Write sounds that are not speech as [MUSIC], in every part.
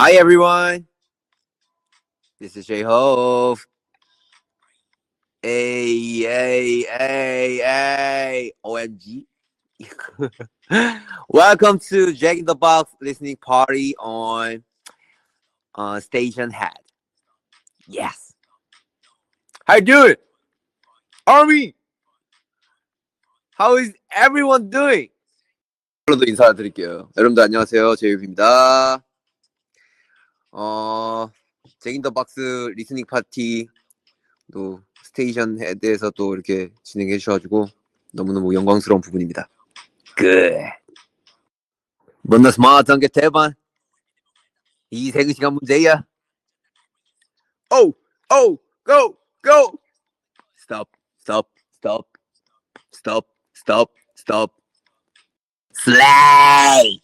Hi everyone. This is J Hove. Hey, hey, hey, hey. OMG. [LAUGHS] Welcome to Jack in the Box listening party on uh, Station Head. Yes. How you doing? Army. How is everyone doing? 여러분도 인사드릴게요. 여러분들 안녕하세요. 제이홉입니다. 어, 잭인더 박스 리스닝 파티 또 스테이션 헤드에서 또 이렇게 진행해 주셔가지고 너무너무 영광스러운 부분입니다. 끝. 뭔나 스마트한 게 대반. 이 세그 시간 문제야. 오, 오, go, go. Stop, stop, stop, stop, stop, stop. Slay.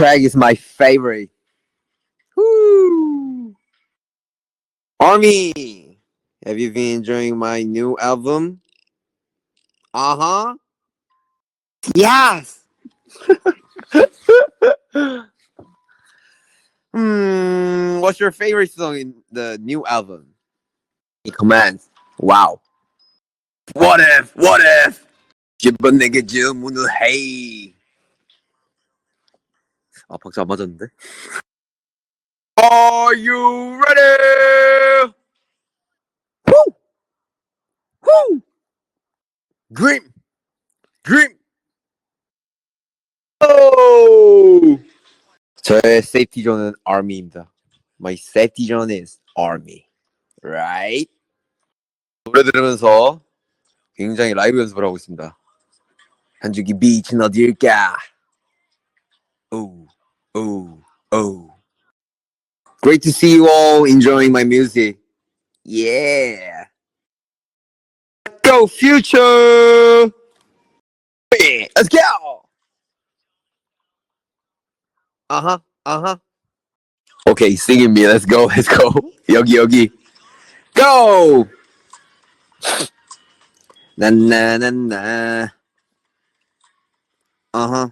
track is my favorite. Woo! Army, have you been enjoying my new album? Uh huh. Yes. [LAUGHS] hmm, what's your favorite song in the new album? He commands. Wow. What if? What if? 아 박자 안 맞았는데? Are you ready? Woo! Woo! Grim! Grim! Oh! 저의 safety zone은 army입니다. My safety zone is army. Right? 노래 들으면서 굉장히 라이브 연습을 하고 있습니다. 한주기 비치는 어디일까? 오, Oh, oh. Great to see you all enjoying my music. Yeah. Go future. Let's go. Uh huh. Uh huh. Okay, singing me. Let's go. [LAUGHS] Let's go. Yogi Yogi. Go. na na na na. Uh huh.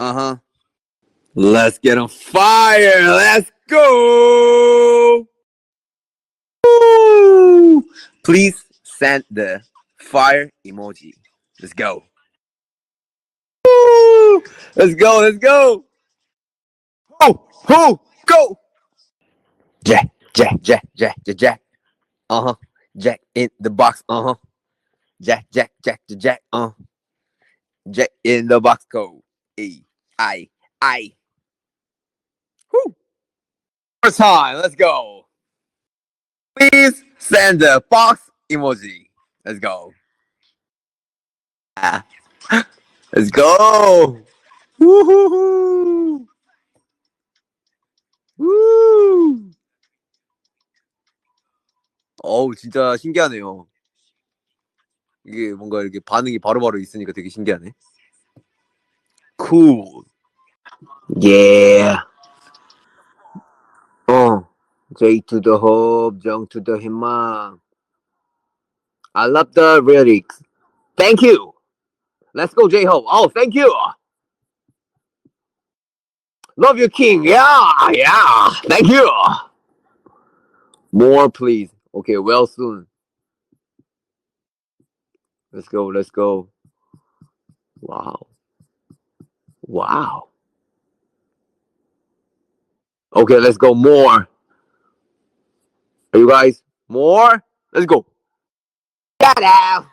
Uh-huh. Uh-huh. Let's get on fire. Let's go. Woo! Please send the fire emoji. Let's go. Woo! Let's go. Let's go. Oh, oh, go. Jack, Jack, Jack, Jack, Jack, Jack. Uh-huh. Jack in the box. Uh-huh. Jack, Jack, Jack, Jack, Jack. Uh. Jack in the box code. E I I. Woo. First time. Let's go. Please send the box emoji. Let's go. Ah. Let's go. Woo-hoo-hoo. Woo. 어우 진짜 신기하네요. 이게 뭔가 이렇게 반응이 바로바로 있으니까 되게 신기하네. Cool. Yeah. Oh, J to the hope, Jung to the Hima. I love the lyrics. Thank you. Let's go, J Hope. Oh, thank you. Love you, King. Yeah, yeah. Thank you. More, please. Okay, well soon. Let's go. Let's go. Wow. Wow. Okay, let's go more. Are you guys more? Let's go. Get out.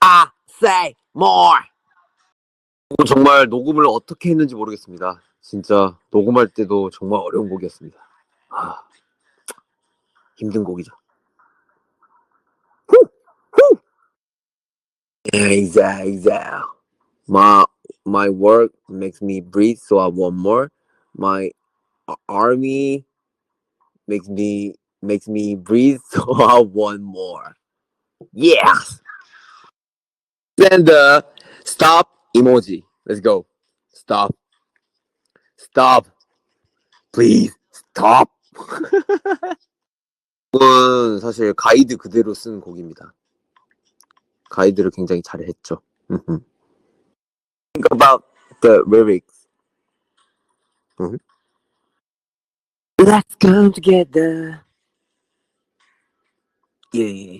I say more. 정말 녹음을 어떻게 했는지 모르겠습니다. 진짜 녹음할 때도 정말 어려운 곡이었습니다. 아, 힘든 곡이죠. 후! 후! Exact, exact. My my work makes me breathe, so I want more. My army makes me makes me breathe, so I want more. Yes. Send the stop emoji. Let's go. Stop. Stop. Please stop. 이건 사실 가이드 그대로 쓴 곡입니다. 가이드를 굉장히 잘 했죠. Think about the lyrics. Mhm. Let's come together. Yeah.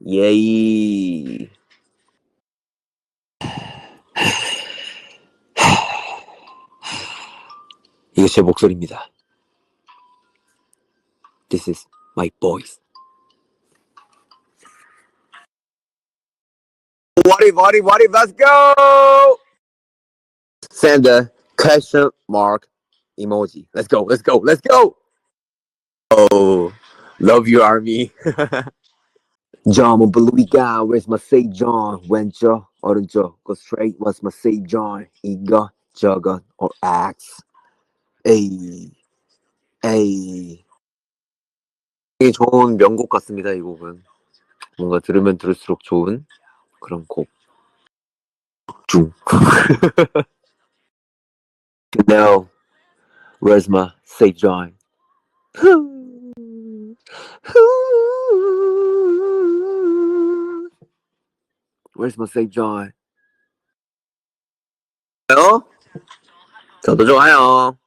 Yay. [SIGHS] 이게 제 목소리입니다. This is my voice. What if, what if, what if, let's go! Send a question mark emoji. Let's go, let's go, let's go! Oh, love you, army. [LAUGHS] John, my blue guy, where's my say John? 왼쪽, 오른쪽, go straight, what's my say John? 이거, 저거, or axe. 에이, 에이. 되게 좋은 명곡 같습니다, 이 곡은. 뭔가 들으면 들을수록 좋은 그런 곡. 중. Now, where's [LAUGHS] my say John? Where's my say John? 좋아요? 저도 좋아요.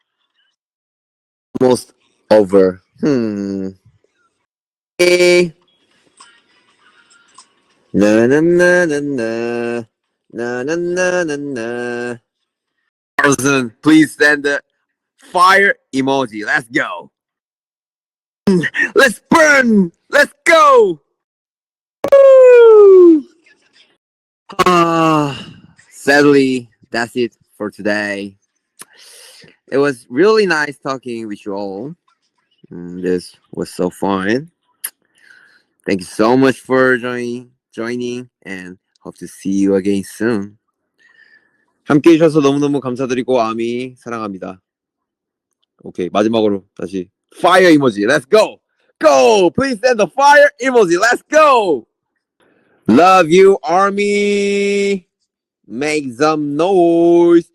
Almost over. Hmm. 에. 나나나나나. 나나나나나. Carlson, please send the fire emoji. Let's go. Let's burn. Let's go. Woo! Ah, sadly, that's it for today. It was really nice talking with you all. Mm, This was so fun. Thank you so much for joining, joining, and hope to see you again soon. 함께 해주셔서 너무너무 감사드리고 아미 사랑합니다. 오케이 마지막으로 다시 fire emoji. Let's go. Go. Please send the fire emoji. Let's go. Love you, army. Make some noise.